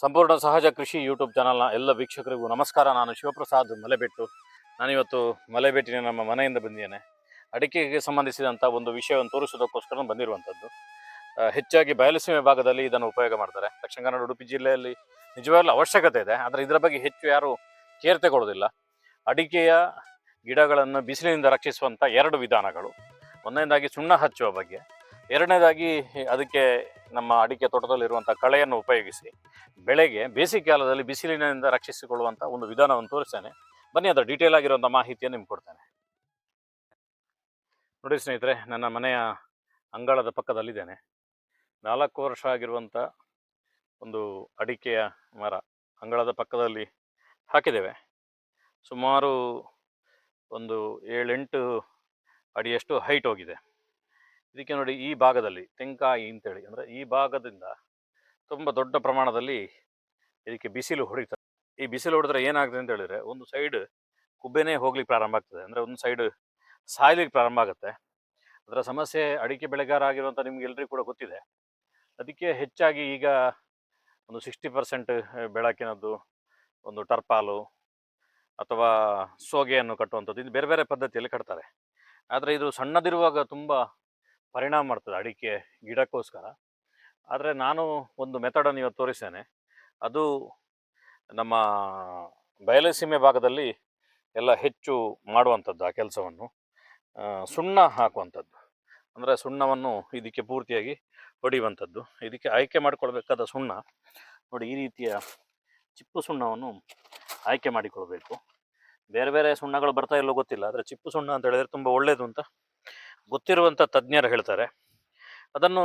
ಸಂಪೂರ್ಣ ಸಹಜ ಕೃಷಿ ಯೂಟ್ಯೂಬ್ ಚಾನಲ್ನ ಎಲ್ಲ ವೀಕ್ಷಕರಿಗೂ ನಮಸ್ಕಾರ. ನಾನು ಶಿವಪ್ರಸಾದ್ ಮಲೆಬೆಟ್ಟು. ನಾನಿವತ್ತು ಮಲೆಬೆಟ್ಟಿನ ನಮ್ಮ ಮನೆಯಿಂದ ಬಂದಿದ್ದೇನೆ. ಅಡಿಕೆಗೆ ಸಂಬಂಧಿಸಿದಂಥ ಒಂದು ವಿಷಯವನ್ನು ತೋರಿಸೋದಕ್ಕೋಸ್ಕರ ಬಂದಿರುವಂಥದ್ದು. ಹೆಚ್ಚಾಗಿ ಬಯಲುಸೀಮೆ ಭಾಗದಲ್ಲಿ ಇದನ್ನು ಉಪಯೋಗ ಮಾಡ್ತಾರೆ. ದಕ್ಷಿಣ ಕನ್ನಡ, ಉಡುಪಿ ಜಿಲ್ಲೆಯಲ್ಲಿ ನಿಜವಾಗ್ಲೂ ಅವಶ್ಯಕತೆ ಇದೆ. ಆದರೆ ಇದರ ಬಗ್ಗೆ ಹೆಚ್ಚು ಯಾರು ಕೇರ್ ತಗೊಳ್ಳೋದಿಲ್ಲ ಅಡಿಕೆಯ ಗಿಡಗಳನ್ನು ಬಿಸಿಲಿನಿಂದ ರಕ್ಷಿಸುವಂಥ ಎರಡು ವಿಧಾನಗಳು. ಒಂದನೇದಾಗಿ ಸುಣ್ಣ ಹಚ್ಚುವ ಬಗ್ಗೆ. ಎರಡನೇದಾಗಿ ಅದಕ್ಕೆ ನಮ್ಮ ಅಡಿಕೆ ತೋಟದಲ್ಲಿರುವಂಥ ಕಳೆಯನ್ನು ಉಪಯೋಗಿಸಿ ಬೆಳೆಗೆ ಬೇಸಿಗೆ ಕಾಲದಲ್ಲಿ ಬಿಸಿಲಿನಿಂದ ರಕ್ಷಿಸಿಕೊಳ್ಳುವಂಥ ಒಂದು ವಿಧಾನವನ್ನು ತೋರಿಸ್ತೇನೆ. ಬನ್ನಿ, ಅದರ ಡೀಟೇಲ್ ಆಗಿರುವಂಥ ಮಾಹಿತಿಯನ್ನು ನಿಮ್ಗೆ ಕೊಡ್ತೇನೆ. ನೋಡಿ ಸ್ನೇಹಿತರೆ, ನನ್ನ ಮನೆಯ ಅಂಗಳದ ಪಕ್ಕದಲ್ಲಿದ್ದೇನೆ. ನಾಲ್ಕು ವರ್ಷ ಆಗಿರುವಂಥ ಒಂದು ಅಡಿಕೆಯ ಮರ ಅಂಗಳದ ಪಕ್ಕದಲ್ಲಿ ಹಾಕಿದ್ದೇವೆ. ಸುಮಾರು ಒಂದು ಏಳೆಂಟು ಅಡಿಯಷ್ಟು ಹೈಟ್ ಹೋಗಿದೆ. ಇದಕ್ಕೆ ನೋಡಿ ಈ ಭಾಗದಲ್ಲಿ ತೆಂಕಾಯಿ ಅಂತೇಳಿ. ಅಂದರೆ ಈ ಭಾಗದಿಂದ ತುಂಬ ದೊಡ್ಡ ಪ್ರಮಾಣದಲ್ಲಿ ಇದಕ್ಕೆ ಬಿಸಿಲು ಹೊಡಿತದೆ. ಈ ಬಿಸಿಲು ಹೊಡೆದ್ರೆ ಏನಾಗ್ತದೆ ಅಂತ ಹೇಳಿದ್ರೆ ಒಂದು ಸೈಡ್ ಕುಬ್ಬೆನೇ ಹೋಗ್ಲಿಕ್ಕೆ ಪ್ರಾರಂಭ ಆಗ್ತದೆ. ಅಂದರೆ ಒಂದು ಸೈಡ್ ಸಾಯ್ಲಿಕ್ಕೆ ಪ್ರಾರಂಭ ಆಗುತ್ತೆ. ಅದರ ಸಮಸ್ಯೆ ಅಡಿಕೆ ಬೆಳೆಗಾರ ಆಗಿರುವಂಥ ನಿಮ್ಗೆ ಎಲ್ರಿಗೂ ಕೂಡ ಗೊತ್ತಿದೆ. ಅದಕ್ಕೆ ಹೆಚ್ಚಾಗಿ ಈಗ ಒಂದು ಸಿಕ್ಸ್ಟಿ ಪರ್ಸೆಂಟ್ ಬೆಳಕಿನದ್ದು ಒಂದು ಟರ್ಪಾಲು ಅಥವಾ ಸೋಗೆಯನ್ನು ಕಟ್ಟುವಂಥದ್ದು. ಇದು ಬೇರೆ ಬೇರೆ ಪದ್ಧತಿಯಲ್ಲಿ ಕಟ್ತಾರೆ. ಆದರೆ ಇದು ಸಣ್ಣದಿರುವಾಗ ತುಂಬ ಪರಿಣಾಮ ಮಾಡ್ತದೆ ಅಡಿಕೆ ಗಿಡಕ್ಕೋಸ್ಕರ. ಆದರೆ ನಾನು ಒಂದು ಮೆಥಡನ್ನು ಇವತ್ತು ತೋರಿಸ್ತೇನೆ. ಅದು ನಮ್ಮ ಬಯಲಸೀಮೆ ಭಾಗದಲ್ಲಿ ಎಲ್ಲ ಹೆಚ್ಚು ಮಾಡುವಂಥದ್ದು ಆ ಕೆಲಸವನ್ನು. ಸುಣ್ಣ ಹಾಕುವಂಥದ್ದು. ಅಂದರೆ ಸುಣ್ಣವನ್ನು ಇದಕ್ಕೆ ಪೂರ್ತಿಯಾಗಿ ಹೊಡೆಯುವಂಥದ್ದು. ಇದಕ್ಕೆ ಆಯ್ಕೆ ಮಾಡಿಕೊಳ್ಬೇಕಾದ ಸುಣ್ಣ. ನೋಡಿ, ಈ ರೀತಿಯ ಚಿಪ್ಪು ಸುಣ್ಣವನ್ನು ಆಯ್ಕೆ ಮಾಡಿಕೊಳ್ಬೇಕು. ಬೇರೆ ಬೇರೆ ಸುಣ್ಣಗಳು ಬರ್ತಾ ಇಲ್ಲೋ ಗೊತ್ತಿಲ್ಲ. ಆದರೆ ಚಿಪ್ಪು ಸುಣ್ಣ ಅಂತ ಹೇಳಿದ್ರೆ ತುಂಬ ಒಳ್ಳೆಯದು ಅಂತ ಗೊತ್ತಿರುವಂಥ ತಜ್ಞರು ಹೇಳ್ತಾರೆ. ಅದನ್ನು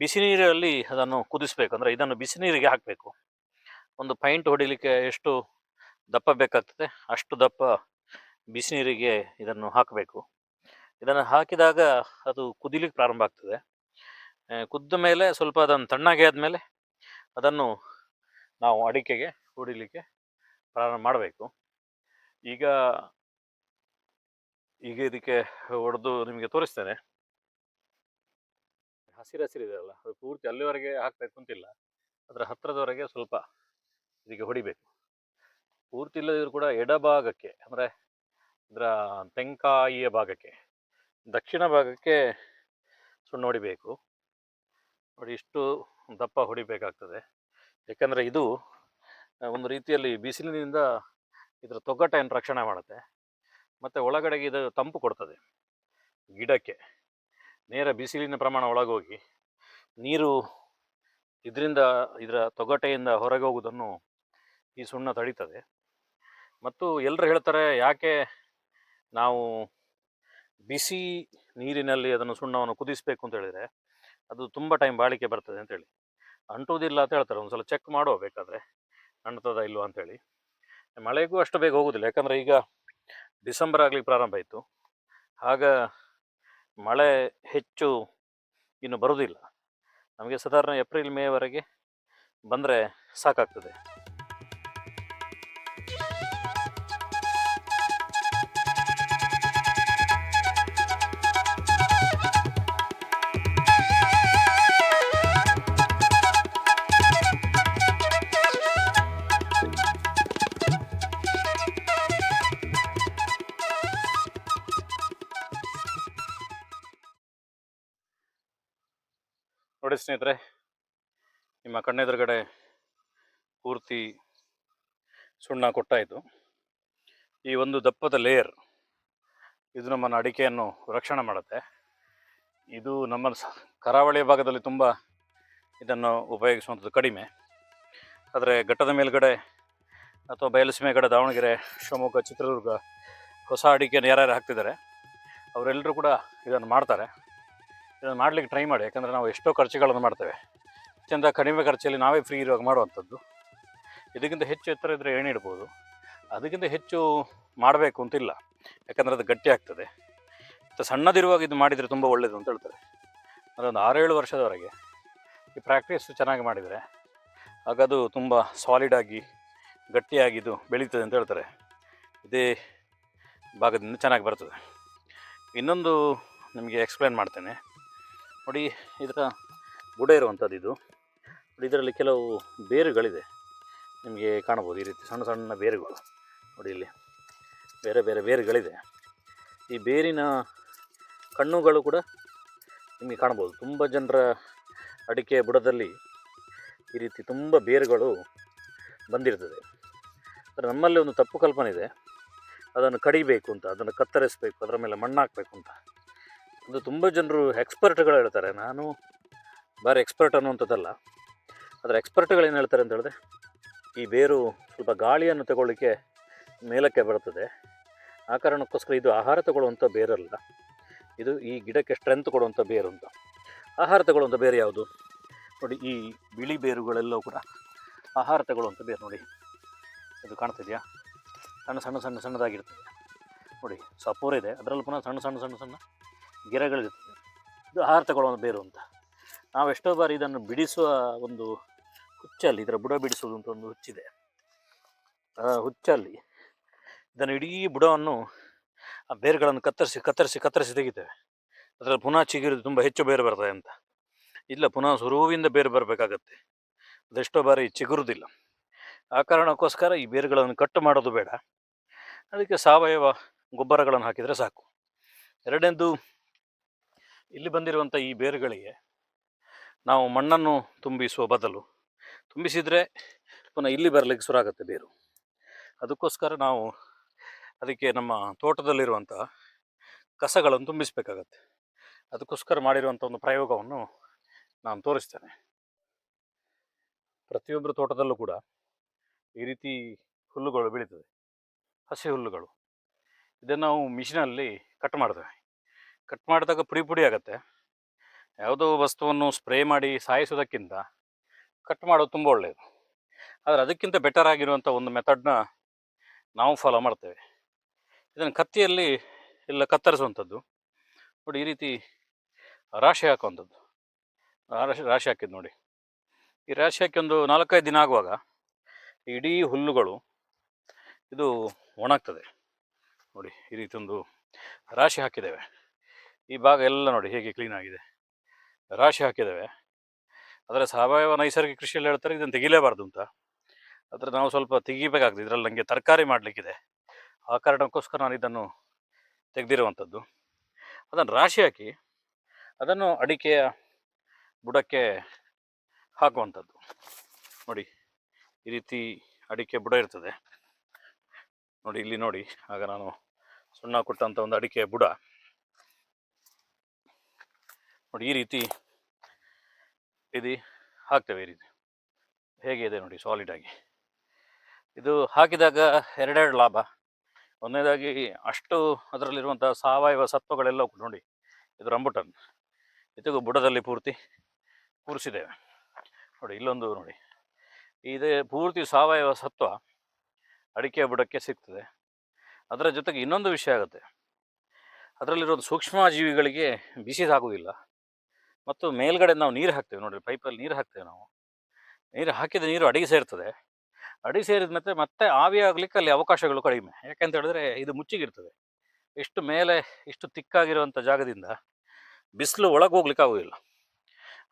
ಬಿಸಿ ನೀರಲ್ಲಿ ಅದನ್ನು ಕುದಿಸ್ಬೇಕು. ಅಂದರೆ ಇದನ್ನು ಬಿಸಿ ನೀರಿಗೆ ಹಾಕಬೇಕು. ಒಂದು ಪೈಂಟ್ ಹೊಡಿಲಿಕ್ಕೆ ಎಷ್ಟು ದಪ್ಪ ಬೇಕಾಗ್ತದೆ, ಅಷ್ಟು ದಪ್ಪ ಬಿಸಿ ನೀರಿಗೆ ಇದನ್ನು ಹಾಕಬೇಕು. ಇದನ್ನು ಹಾಕಿದಾಗ ಅದು ಕುದಿಲಿಕ್ಕೆ ಪ್ರಾರಂಭ ಆಗ್ತದೆ. ಕುದ್ದ ಮೇಲೆ ಸ್ವಲ್ಪ ಅದನ್ನು ತಣ್ಣಗೆ ಆದಮೇಲೆ ಅದನ್ನು ನಾವು ಅಡಿಕೆಗೆ ಹೊಡಿಲಿಕ್ಕೆ ಪ್ರಾರಂಭ ಮಾಡಬೇಕು. ಈಗ ಈಗ ಇದಕ್ಕೆ ಹೊಡೆದು ನಿಮಗೆ ತೋರಿಸ್ತೇನೆ. ಹಸಿರು ಹಸಿರಿದೆ ಅಲ್ಲ, ಅದು ಪೂರ್ತಿ ಅಲ್ಲಿವರೆಗೆ ಹಾಕ್ಬೇಕು ಅಂತಿಲ್ಲ ಅದರ ಹತ್ತಿರದವರೆಗೆ ಸ್ವಲ್ಪ ಇದಕ್ಕೆ ಹೊಡಿಬೇಕು. ಪೂರ್ತಿ ಇಲ್ಲದಿದ್ರು ಕೂಡ ಎಡಭಾಗಕ್ಕೆ ಅಂದರೆ ಇದರ ತೆಂಕಾಯಿಯ ಭಾಗಕ್ಕೆ, ದಕ್ಷಿಣ ಭಾಗಕ್ಕೆ ಸುಣ್ಣ ಹೊಡಿಬೇಕು. ನೋಡಿ ಇಷ್ಟು ದಪ್ಪ ಹೊಡಿಬೇಕಾಗ್ತದೆ. ಯಾಕಂದರೆ ಇದು ಒಂದು ರೀತಿಯಲ್ಲಿ ಬಿಸಿಲಿನಿಂದ ಇದರ ತೊಗಟೆಯನ್ನು ರಕ್ಷಣೆ ಮಾಡುತ್ತೆ? ಮತ್ತು ಒಳಗಡೆಗೆ ಇದು ತಂಪು ಕೊಡ್ತದೆ. ಗಿಡಕ್ಕೆ. ನೇರ ಬಿಸಿಲಿನ ಪ್ರಮಾಣ ಒಳಗೋಗಿ ನೀರು ಇದರಿಂದ ಇದರ ತೊಗಟೆಯಿಂದ ಹೊರಗೆ ಹೋಗುವುದನ್ನು ಈ ಸುಣ್ಣ ತಡೀತದೆ. ಮತ್ತು ಎಲ್ಲರೂ ಹೇಳ್ತಾರೆ ಯಾಕೆ ನಾವು ಬಿಸಿ ನೀರಿನಲ್ಲಿ ಅದನ್ನು ಸುಣ್ಣವನ್ನು ಕುದಿಸಬೇಕು ಅಂತ ಹೇಳಿದರೆ ಅದು ತುಂಬ ಟೈಮ್ ಬಾಳಿಕೆ ಬರ್ತದೆ ಅಂತೇಳಿ ಅಂಟುವುದಿಲ್ಲ ಅಂತ ಹೇಳ್ತಾರೆ. ಒಂದು ಸಲ ಚೆಕ್ ಮಾಡುವ ಬೇಕಾದರೆ. ಅಂಟ್ತದ ಇಲ್ವಾ ಅಂತೇಳಿ ಮಳೆಗೂ ಅಷ್ಟು ಬೇಗ ಹೋಗೋದಿಲ್ಲ. ಯಾಕಂದರೆ ಈಗ ಡಿಸೆಂಬರ್ ಆಗಲಿ ಪ್ರಾರಂಭ ಆಯಿತು. ಆಗ ಮಳೆ ಹೆಚ್ಚು ಇನ್ನು ಬರುವುದಿಲ್ಲ ನಮಗೆ ಸಾಧಾರಣ ಏಪ್ರಿಲ್ ಮೇವರೆಗೆ ಬಂದರೆ ಸಾಕಾಗ್ತದೆ. ನೋಡಿ ಸ್ನೇಹಿತರೆ, ನಿಮ್ಮ ಕಣ್ಣೆದುರುಗಡೆ ಪೂರ್ತಿ ಸುಣ್ಣ ಕೊಟ್ಟಾಯಿತು ಈ ಒಂದು ದಪ್ಪದ ಲೇಯರ್ ಇದು ನಮ್ಮನ್ನು ಅಡಿಕೆಯನ್ನು ರಕ್ಷಣೆ ಮಾಡುತ್ತೆ. ಇದು ನಮ್ಮ ಕರಾವಳಿಯ ಭಾಗದಲ್ಲಿ ತುಂಬ ಇದನ್ನು ಉಪಯೋಗಿಸುವಂಥದ್ದು ಕಡಿಮೆ. ಆದರೆ ಘಟ್ಟದ ಮೇಲುಗಡೆ ಅಥವಾ ಬಯಲುಸೀಮೆ ಕಡೆ ದಾವಣಗೆರೆ, ಶಿವಮೊಗ್ಗ, ಚಿತ್ರದುರ್ಗ ಹೊಸ ಅಡಿಕೆಯನ್ನು ಯಾರ್ಯಾರು ಹಾಕ್ತಿದ್ದಾರೆ, ಅವರೆಲ್ಲರೂ ಕೂಡ ಇದನ್ನು ಮಾಡ್ತಾರೆ. ಇದನ್ನು ಮಾಡಲಿಕ್ಕೆ ಟ್ರೈ ಮಾಡಿ, ಯಾಕಂದರೆ ನಾವು ಎಷ್ಟೋ ಖರ್ಚುಗಳನ್ನು ಮಾಡ್ತೇವೆ. ಅತ್ಯಂತ ಕಡಿಮೆ ಖರ್ಚಲ್ಲಿ ನಾವೇ ಫ್ರೀ ಇರುವಾಗ ಮಾಡುವಂಥದ್ದು. ಇದಕ್ಕಿಂತ ಹೆಚ್ಚು ಎತ್ತರ ಇದ್ದರೆ ಏಣಿ ಇಡ್ಬೋದು. ಅದಕ್ಕಿಂತ ಹೆಚ್ಚು ಮಾಡಬೇಕು ಅಂತಿಲ್ಲ ಯಾಕಂದರೆ ಅದು ಗಟ್ಟಿ ಆಗ್ತದೆ. ಮತ್ತು ಸಣ್ಣದಿರುವಾಗ ಇದು ಮಾಡಿದರೆ ತುಂಬ ಒಳ್ಳೆಯದು ಅಂತ ಹೇಳ್ತಾರೆ. ಅದೊಂದು ಆರೇಳು ವರ್ಷದವರೆಗೆ ಈ ಪ್ರಾಕ್ಟೀಸ್ ಚೆನ್ನಾಗಿ ಮಾಡಿದರೆ, ಆಗ ಅದು ತುಂಬ ಸಾಲಿಡಾಗಿ ಗಟ್ಟಿಯಾಗಿದ್ದು ಬೆಳೀತದೆ ಅಂತ ಹೇಳ್ತಾರೆ. ಇದೇ ಭಾಗದಿಂದ ಚೆನ್ನಾಗಿ ಬರ್ತದೆ. ಇನ್ನೊಂದು ನಿಮಗೆ ಎಕ್ಸ್ಪ್ಲೇನ್ ಮಾಡ್ತೇನೆ. ನೋಡಿ, ಇದರ ಬುಡ ಇರುವಂಥದ್ದು ಇದು. ಇದರಲ್ಲಿ ಕೆಲವು ಬೇರುಗಳಿದೆ. ನಿಮಗೆ ಕಾಣ್ಬೋದು ಈ ರೀತಿ ಸಣ್ಣ ಸಣ್ಣ ಬೇರುಗಳು. ನೋಡಿ ಇಲ್ಲಿ ಬೇರೆ ಬೇರೆ ಬೇರುಗಳಿದೆ. ಈ ಬೇರಿನ ಕಣ್ಣುಗಳು ಕೂಡ ನಿಮಗೆ ಕಾಣ್ಬೋದು ತುಂಬ ಜನರ ಅಡಿಕೆ ಬುಡದಲ್ಲಿ ಈ ರೀತಿ ತುಂಬ ಬೇರುಗಳು ಬಂದಿರ್ತದೆ. ನಮ್ಮಲ್ಲಿ ಒಂದು ತಪ್ಪು ಕಲ್ಪನೆ ಇದೆ. ಅದನ್ನು ಕಡಿಬೇಕು ಅಂತ, ಅದನ್ನು ಕತ್ತರಿಸಬೇಕು, ಅದರ ಮೇಲೆ ಮಣ್ಣು ಹಾಕಬೇಕು ಅಂತ. ಅದು ತುಂಬ ಜನರು ಎಕ್ಸ್ಪರ್ಟ್ಗಳು ಹೇಳ್ತಾರೆ. ನಾನು ಬೇರೆ ಎಕ್ಸ್ಪರ್ಟ್ ಅನ್ನುವಂಥದ್ದಲ್ಲ. ಆದರೆ ಏನು ಹೇಳ್ತಾರೆ ಅಂತ ಹೇಳಿದ್ರೆ, ಈ ಬೇರು ಸ್ವಲ್ಪ ಗಾಳಿಯನ್ನು ತಗೊಳ್ಳಿಕ್ಕೆ ಮೇಲಕ್ಕೆ ಬರುತ್ತದೆ. ಆ ಕಾರಣಕ್ಕೋಸ್ಕರ ಇದು ಆಹಾರ ತಗೊಳ್ಳುವಂಥ ಬೇರಲ್ಲ. ಇದು ಈ ಗಿಡಕ್ಕೆ ಸ್ಟ್ರೆಂತ್ ಕೊಡುವಂಥ ಬೇರು ಅಂತ. ಆಹಾರ ತಗೊಳ್ಳುವಂಥ ಬೇರು ಯಾವುದು? ನೋಡಿ, ಈ ಬಿಳಿ ಬೇರುಗಳೆಲ್ಲವೂ ಕೂಡ ಆಹಾರ ತಗೊಳ್ಳುವಂಥ ಬೇರು ನೋಡಿ. ಇದು ಕಾಣ್ತಿದೆಯಾ ಸಣ್ಣ ಸಣ್ಣ ಸಣ್ಣ ಸಣ್ಣದಾಗಿರ್ತದೆ. ನೋಡಿ, ಸಪೂರ ಇದೆ. ಅದರಲ್ಲಿ ಪುನಃ ಸಣ್ಣ ಸಣ್ಣ ಸಣ್ಣ ಸಣ್ಣ ಗಿಡಗಳಿರ್ತದೆ ಇದು ಆಹಾರ ತಗೊಳ್ಳುವ ಬೇರು ಅಂತ. ನಾವು ಎಷ್ಟೋ ಬಾರಿ ಇದನ್ನು ಬಿಡಿಸುವ ಒಂದು ಹುಚ್ಚಲ್ಲಿ, ಇದರ ಬುಡ ಬಿಡಿಸುವುದು ಅಂತ ಒಂದು ಹುಚ್ಚಿದೆ. ಹುಚ್ಚಲ್ಲಿ ಇದನ್ನು ಇಡೀ ಬುಡವನ್ನು ಆ ಬೇರುಗಳನ್ನು ಕತ್ತರಿಸಿ ಕತ್ತರಿಸಿ ಕತ್ತರಿಸಿ ತೆಗಿತೇವೆ. ಅದರಲ್ಲಿ ಪುನಃ ಚಿಗಿರೋದು ತುಂಬ ಹೆಚ್ಚು ಬೇರು ಬರ್ತದೆ ಅಂತ. ಇಲ್ಲ, ಪುನಃ ಸುರುವಿಂದ ಬೇರು ಬರಬೇಕಾಗತ್ತೆ. ಅದೆಷ್ಟೋ ಬಾರಿ ಚಿಗುರುದಿಲ್ಲ. ಆ ಕಾರಣಕ್ಕೋಸ್ಕರ ಈ ಬೇರುಗಳನ್ನು ಕಟ್ಟು ಮಾಡೋದು ಬೇಡ. ಅದಕ್ಕೆ ಸಾವಯವ ಗೊಬ್ಬರಗಳನ್ನು ಹಾಕಿದರೆ ಸಾಕು. ಎರಡನೇದು ಇಲ್ಲಿ ಬಂದಿರುವಂಥ ಈ ಬೇರುಗಳಿಗೆ ನಾವು ಮಣ್ಣನ್ನು ತುಂಬಿಸುವ ಬದಲು ತುಂಬಿಸಿದರೆ ಪುನಃ ಇಲ್ಲಿ ಬರಲಿಕ್ಕೆ ಶುರು ಆಗುತ್ತೆ ಬೇರು. ಅದಕ್ಕೋಸ್ಕರ ನಾವು ಅದಕ್ಕೆ ನಮ್ಮ ತೋಟದಲ್ಲಿರುವಂಥ ಕಸಗಳನ್ನು ತುಂಬಿಸಬೇಕಾಗತ್ತೆ. ಅದಕ್ಕೋಸ್ಕರ ಮಾಡಿರುವಂಥ ಒಂದು ಪ್ರಯೋಗವನ್ನು ನಾನು ತೋರಿಸ್ತೇನೆ. ಪ್ರತಿಯೊಬ್ಬರ ತೋಟದಲ್ಲೂ ಕೂಡ ಈ ರೀತಿ ಹುಲ್ಲುಗಳು ಬೆಳೀತದೆ. ಹಸಿ ಹುಲ್ಲುಗಳು. ಇದನ್ನು ನಾವು ಮಿಷಿನಲ್ಲಿ ಕಟ್ ಮಾಡ್ತೇವೆ. ಕಟ್ ಮಾಡಿದಾಗ ಪುಡಿ ಪುಡಿ ಆಗುತ್ತೆ. ಯಾವುದೋ ವಸ್ತುವನ್ನು ಸ್ಪ್ರೇ ಮಾಡಿ ಸಾಯಿಸೋದಕ್ಕಿಂತ ಕಟ್ ಮಾಡೋದು ತುಂಬ ಒಳ್ಳೆಯದು ಆದರೆ ಅದಕ್ಕಿಂತ ಬೆಟರ್ ಆಗಿರುವಂಥ ಒಂದು ಮೆಥಡ್ನ ನಾವು ಫಾಲೋ ಮಾಡ್ತೇವೆ. ಇದನ್ನು ಕತ್ತಿಯಲ್ಲಿ ಎಲ್ಲ ಕತ್ತರಿಸುವಂಥದ್ದು. ನೋಡಿ, ಈ ರೀತಿ ರಾಶಿ ಹಾಕುವಂಥದ್ದು. ರಾಶಿ ರಾಶಿ ಹಾಕಿದ್ದು ನೋಡಿ. ಈ ರಾಶಿ ಹಾಕಿ ಒಂದು ನಾಲ್ಕೈದು ದಿನ ಆಗುವಾಗ ಇಡೀ ಹುಲ್ಲುಗಳು ಇದು ಒಣಗ್ತದೆ. ನೋಡಿ, ಈ ರೀತಿ ಒಂದು ರಾಶಿ ಹಾಕಿದ್ದೇವೆ. ಈ ಭಾಗ ಎಲ್ಲ ನೋಡಿ ಹೇಗೆ ಕ್ಲೀನ್ ಆಗಿದೆ. ರಾಶಿ ಹಾಕಿದ್ದೇವೆ ಆದರೆ ಸಾವಯವ ನೈಸರ್ಗಿಕ ಕೃಷಿಯಲ್ಲಿ ಹೇಳ್ತಾರೆ ಇದನ್ನು ತೆಗಿಲೇಬಾರ್ದು ಅಂತ. ಆದರೆ ನಾವು ಸ್ವಲ್ಪ ತೆಗಿಬೇಕಾಗ್ತದೆ. ಇದರಲ್ಲಿ ನನಗೆ ತರಕಾರಿ ಮಾಡಲಿಕ್ಕಿದೆ. ಆ ಕಾರಣಕ್ಕೋಸ್ಕರ ನಾನು ಇದನ್ನು ತೆಗೆದಿರುವಂಥದ್ದು. ಅದನ್ನು ರಾಶಿ ಹಾಕಿ ಅದನ್ನು ಅಡಿಕೆಯ ಬುಡಕ್ಕೆ ಹಾಕುವಂಥದ್ದು. ನೋಡಿ, ಈ ರೀತಿ ಅಡಿಕೆ ಬುಡ ಇರ್ತದೆ. ನೋಡಿ, ಇಲ್ಲಿ ನೋಡಿ, ಆಗ ನಾನು ಸುಣ್ಣ ಕೊಟ್ಟಂಥ ಒಂದು ಅಡಿಕೆ ಬುಡ. ನೋಡಿ ಈ ರೀತಿ ಇದು ಹಾಕ್ತೇವೆ ಈ ರೀತಿ. ಹೇಗೆ ಇದೆ ನೋಡಿ ಸಾಲಿಡ್ ಆಗಿ. ಇದು ಹಾಕಿದಾಗ ಎರಡೆರಡು ಲಾಭ. ಒಂದನೇದಾಗಿ ಅಷ್ಟು ಅದರಲ್ಲಿರುವಂಥ ಸಾವಯವ ಸತ್ವಗಳೆಲ್ಲ ನೋಡಿ. ಇದು ರಂಬುಟನ್. ಇದಕ್ಕೂ ಬುಡದಲ್ಲಿ ಪೂರ್ತಿ ಕೂರಿಸಿದ್ದೇವೆ. ನೋಡಿ ಇಲ್ಲೊಂದು ನೋಡಿ. ಇದೇ ಪೂರ್ತಿ ಸಾವಯವ ಸತ್ವ ಅಡಿಕೆ ಬುಡಕ್ಕೆ ಸಿಗ್ತದೆ. ಅದರ ಜೊತೆಗೆ ಇನ್ನೊಂದು ವಿಷಯ ಆಗುತ್ತೆ. ಅದರಲ್ಲಿರೋ ಸೂಕ್ಷ್ಮ ಜೀವಿಗಳಿಗೆ ಬಿಸಿ ತಾಗುವುದಿಲ್ಲ ಮತ್ತು ಮೇಲ್ಗಡೆ ನಾವು ನೀರು ಹಾಕ್ತೇವೆ ನೋಡಿರಿ ಪೈಪಲ್ಲಿ ನೀರು ಹಾಕ್ತೇವೆ ನಾವು. ನೀರು ಹಾಕಿದ ನೀರು ಅಡಿಗೆ ಸೇರ್ತದೆ. ಅಡಿ ಸೇರಿದ ಮತ್ತೆ ಮತ್ತೆ ಆವಿ ಆಗ್ಲಿಕ್ಕೆ ಅಲ್ಲಿ ಅವಕಾಶಗಳು ಕಡಿಮೆ. ಯಾಕೆಂತ ಹೇಳಿದ್ರೆ ಇದು ಮುಚ್ಚಿಗಿರ್ತದೆ. ಇಷ್ಟು ಮೇಲೆ ಇಷ್ಟು ತಿಕ್ಕಾಗಿರುವಂಥ ಜಾಗದಿಂದ ಬಿಸಿಲು ಒಳಗೆ ಹೋಗ್ಲಿಕ್ಕೆ ಆಗೋದಿಲ್ಲ.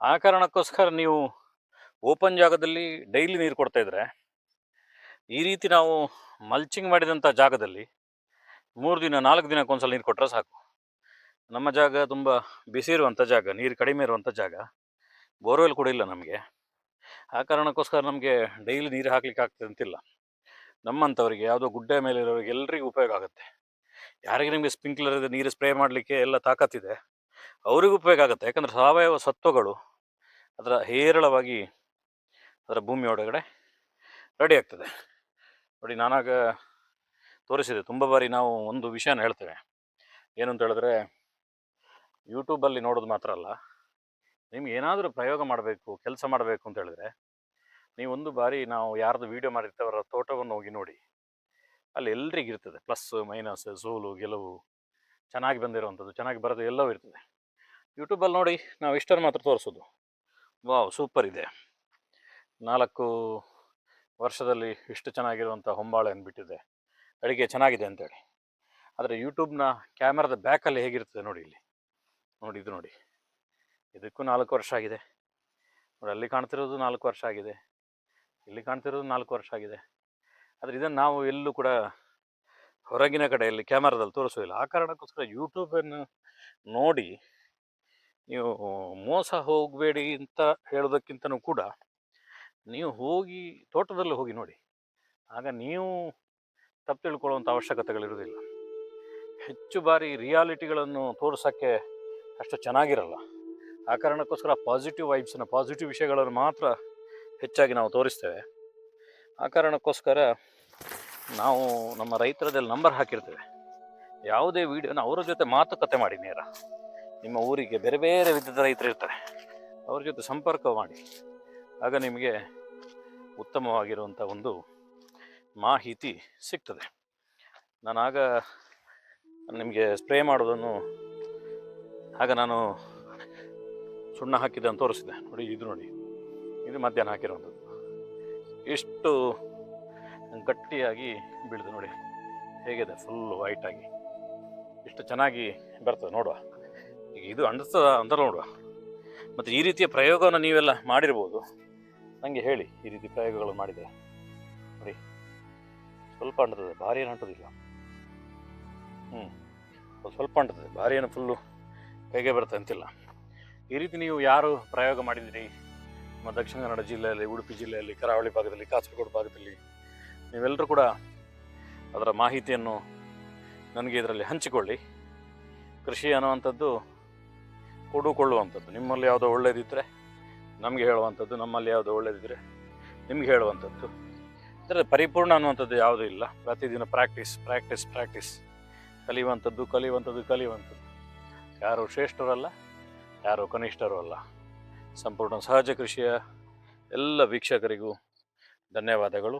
ಆ ಕಾರಣಕ್ಕೋಸ್ಕರ ನೀವು ಓಪನ್ ಜಾಗದಲ್ಲಿ ಡೈಲಿ ನೀರು ಕೊಡ್ತಾ ಇದ್ರೆ, ಈ ರೀತಿ ನಾವು ಮಲ್ಚಿಂಗ್ ಮಾಡಿದಂಥ ಜಾಗದಲ್ಲಿ ಮೂರು ದಿನ, ನಾಲ್ಕು ದಿನಕ್ಕೊಂದ್ಸಲ ನೀರು ಕೊಟ್ಟರೆ ಸಾಕು. ನಮ್ಮ ಜಾಗ ತುಂಬ ಬಿಸಿ ಇರುವಂಥ ಜಾಗ, ನೀರು ಕಡಿಮೆ ಇರುವಂಥ ಜಾಗ, ಬೋರ್ವೆಲ್ ಕೂಡ ಇಲ್ಲ ನಮಗೆ. ಆ ಕಾರಣಕ್ಕೋಸ್ಕರ ನಮಗೆ ಡೈಲಿ ನೀರು ಹಾಕ್ಲಿಕ್ಕೆ ಆಗ್ತದೆ ಅಂತಿಲ್ಲ. ನಮ್ಮಂಥವ್ರಿಗೆ ಯಾವುದೋ ಗುಡ್ಡೆ ಮೇಲೆ ಇರೋರಿಗೆ ಎಲ್ಲರಿಗೂ ಉಪಯೋಗ ಆಗುತ್ತೆ. ಯಾರಿಗೆ ನಿಮಗೆ ಸ್ಪ್ರಿಂಕ್ಲರ್ ಇದೆ, ನೀರು ಸ್ಪ್ರೇ ಮಾಡಲಿಕ್ಕೆ ಎಲ್ಲ ತಾಕತ್ತಿದೆ, ಅವರಿಗೂ ಉಪಯೋಗ ಆಗುತ್ತೆ. ಯಾಕಂದರೆ ಸಾವಯವ ಸತ್ವಗಳು ಅದರ ಹೇರಳವಾಗಿ ಅದರ ಭೂಮಿ ಒಳಗಡೆ ರೆಡಿ ಆಗ್ತದೆ. ನೋಡಿ, ನಾನಾಗ ತೋರಿಸಿದೆ, ತುಂಬ ಬಾರಿ ನಾವು ಒಂದು ವಿಷಯನ ಹೇಳ್ತೇವೆ. ಏನು ಅಂತ ಹೇಳಿದ್ರೆ ಯೂಟ್ಯೂಬಲ್ಲಿ ನೋಡೋದು ಮಾತ್ರ ಅಲ್ಲ. ನಿಮ್ಗೆ ಏನಾದರೂ ಪ್ರಯೋಗ ಮಾಡಬೇಕು, ಕೆಲಸ ಮಾಡಬೇಕು ಅಂತ ಹೇಳಿದ್ರೆ, ನೀವು ಒಂದು ಬಾರಿ ನಾವು ಯಾರ್ದು ವೀಡಿಯೋ ಮಾಡಿರ್ತೇವೆ ಅವರ ತೋಟವನ್ನು ಹೋಗಿ ನೋಡಿ. ಅಲ್ಲಿ ಎಲ್ರಿಗೂ ಇರ್ತದೆ. ಪ್ಲಸ್ ಮೈನಸ್ ಸೋಲು, ಗೆಲುವು, ಚೆನ್ನಾಗಿ ಬಂದಿರುವಂಥದ್ದು, ಚೆನ್ನಾಗಿ ಬರೋದು ಎಲ್ಲವೂ ಇರ್ತದೆ. ಯೂಟ್ಯೂಬಲ್ಲಿ ನೋಡಿ ನಾವು ಇಷ್ಟನ್ನು ಮಾತ್ರ ತೋರಿಸೋದು. ವಾವ್ ಸೂಪರ್ ಇದೆ. ನಾಲ್ಕು ವರ್ಷದಲ್ಲಿ ಇಷ್ಟು ಚೆನ್ನಾಗಿರುವಂಥ ಹೊಂಬಾಳೆ ಅಂದ್ಬಿಟ್ಟಿದೆ. ಅಡುಗೆ ಚೆನ್ನಾಗಿದೆ ಅಂತೇಳಿ. ಆದರೆ ಯೂಟ್ಯೂಬ್ನ ಕ್ಯಾಮ್ರಾದ ಬ್ಯಾಕಲ್ಲಿ ಹೇಗಿರ್ತದೆ ನೋಡಿ ಇಲ್ಲಿ. ನೋಡಿ ಇದು ನೋಡಿ. ಇದಕ್ಕೂ ನಾಲ್ಕು ವರ್ಷ ಆಗಿದೆ. ನೋಡಿ ಅಲ್ಲಿ ಕಾಣ್ತಿರೋದು ನಾಲ್ಕು ವರ್ಷ ಆಗಿದೆ. ಇಲ್ಲಿ ಕಾಣ್ತಿರೋದು ನಾಲ್ಕು ವರ್ಷ ಆಗಿದೆ. ಆದರೆ ಇದನ್ನು ನಾವು ಎಲ್ಲೂ ಕೂಡ ಹೊರಗಿನ ಕಡೆಯಲ್ಲಿ ಕ್ಯಾಮರಾದಲ್ಲಿ ತೋರಿಸೋದಿಲ್ಲ ಆ ಕಾರಣಕ್ಕೋಸ್ಕರ ಯೂಟ್ಯೂಬನ್ನು ನೋಡಿ ನೀವು ಮೋಸ ಹೋಗಬೇಡಿ ಅಂತ ಹೇಳೋದಕ್ಕಿಂತನೂ ಕೂಡ ನೀವು ಹೋಗಿ ತೋಟದಲ್ಲಿ ಹೋಗಿ ನೋಡಿ. ಆಗ ನೀವು ತಪ್ಪು ತಿಳ್ಕೊಳ್ಳುವಂಥ ಅವಶ್ಯಕತೆಗಳಿರುವುದಿಲ್ಲ. ಹೆಚ್ಚು ಬಾರಿ ರಿಯಾಲಿಟಿಗಳನ್ನು ತೋರ್ಸೋಕ್ಕೆ ಅಷ್ಟು ಚೆನ್ನಾಗಿರಲ್ಲ. ಆ ಕಾರಣಕ್ಕೋಸ್ಕರ ಪಾಸಿಟಿವ್ ವೈಬ್ಸನ್ನು ಪಾಸಿಟಿವ್ ವಿಷಯಗಳನ್ನು ಮಾತ್ರ ಹೆಚ್ಚಾಗಿ ನಾವು ತೋರಿಸ್ತೇವೆ. ಆ ಕಾರಣಕ್ಕೋಸ್ಕರ ನಾವು ನಮ್ಮ ರೈತರದಲ್ಲಿ ನಂಬರ್ ಹಾಕಿರ್ತೇವೆ. ಯಾವುದೇ ವಿಡಿಯೋನ ಅವರ ಜೊತೆ ಮಾತುಕತೆ ಮಾಡಿ ನೇರ. ನಿಮ್ಮ ಊರಿಗೆ ಬೇರೆ ಬೇರೆ ವಿಧದ ರೈತರು ಇರ್ತಾರೆ. ಅವ್ರ ಜೊತೆ ಸಂಪರ್ಕ ಮಾಡಿ. ಆಗ ನಿಮಗೆ ಉತ್ತಮವಾಗಿರುವಂಥ ಒಂದು ಮಾಹಿತಿ ಸಿಗ್ತದೆ. ನಾನು ಆಗ ನಿಮಗೆ ಸ್ಪ್ರೇ ಮಾಡೋದನ್ನು ಆಗ ನಾನು ಸುಣ್ಣ ಹಾಕಿದ್ದೆ ಅಂತ ತೋರಿಸಿದೆ. ನೋಡಿ, ಇದು ನೋಡಿ. ಇದು ಮಧ್ಯಾಹ್ನ ಹಾಕಿರುವಂಥದ್ದು. ಎಷ್ಟು ಗಟ್ಟಿಯಾಗಿ ಬೀಳಿದೆ ನೋಡಿ. ಹೇಗಿದೆ? ಫುಲ್ ವೈಟಾಗಿ ಎಷ್ಟು ಚೆನ್ನಾಗಿ ಬರ್ತದೆ ನೋಡುವ. ಈಗ ಇದು ಅಂಡಿಸ್ತದ ಅಂತ ನೋಡುವ. ಮತ್ತು ಈ ರೀತಿಯ ಪ್ರಯೋಗವನ್ನು ನೀವೆಲ್ಲ ಮಾಡಿರ್ಬೋದು. ನನಗೆ ಹೇಳಿ, ಈ ರೀತಿ ಪ್ರಯೋಗಗಳು ಮಾಡಿದೆ ನೋಡಿ. ಸ್ವಲ್ಪ ಅಂಟುತ್ತದೆ, ಭಾರಿ ಏನು ಅಂಟೋದಿಲ್ಲ. ಹ್ಞೂ ಸ್ವಲ್ಪ ಅಂಟುತ್ತದೆ, ಭಾರಿ ಏನು ಫುಲ್ಲು ಕೈಗೆ ಬರುತ್ತೆ ಅಂತಿಲ್ಲ. ಈ ರೀತಿ ನೀವು ಯಾರು ಪ್ರಯೋಗ ಮಾಡಿದ್ದೀರಿ ನಮ್ಮ ದಕ್ಷಿಣ ಕನ್ನಡ ಜಿಲ್ಲೆಯಲ್ಲಿ, ಉಡುಪಿ ಜಿಲ್ಲೆಯಲ್ಲಿ, ಕರಾವಳಿ ಭಾಗದಲ್ಲಿ, ಕಾಸರಗೋಡು ಭಾಗದಲ್ಲಿ ನೀವೆಲ್ಲರೂ ಕೂಡ ಅದರ ಮಾಹಿತಿಯನ್ನು ನನಗೆ ಇದರಲ್ಲಿ ಹಂಚಿಕೊಳ್ಳಿ. ಕೃಷಿ ಅನ್ನುವಂಥದ್ದು ಕೊಡುಕೊಳ್ಳುವಂಥದ್ದು ನಿಮ್ಮಲ್ಲಿ ಯಾವುದೋ ಒಳ್ಳೇದಿದ್ದರೆ ನಮಗೆ ಹೇಳುವಂಥದ್ದು, ನಮ್ಮಲ್ಲಿ ಯಾವುದೋ ಒಳ್ಳೆಯದಿದ್ದರೆ ನಿಮ್ಗೆ ಹೇಳುವಂಥದ್ದು. ಅಂದರೆ ಪರಿಪೂರ್ಣ ಅನ್ನುವಂಥದ್ದು ಯಾವುದೂ ಇಲ್ಲ. ಪ್ರತಿದಿನ ಪ್ರಾಕ್ಟೀಸ್ ಪ್ರಾಕ್ಟೀಸ್ ಪ್ರಾಕ್ಟೀಸ್ ಕಲಿಯುವಂಥದ್ದು ಕಲಿಯುವಂಥದ್ದು ಕಲಿಯುವಂಥದ್ದು. ಯಾರು ಶ್ರೇಷ್ಠರಲ್ಲ ಯಾರು ಕನಿಷ್ಠರು ಅಲ್ಲ. ಸಂಪೂರ್ಣ ಸಹಜ ಕೃಷಿಯ ಎಲ್ಲ ವೀಕ್ಷಕರಿಗೂ ಧನ್ಯವಾದಗಳು.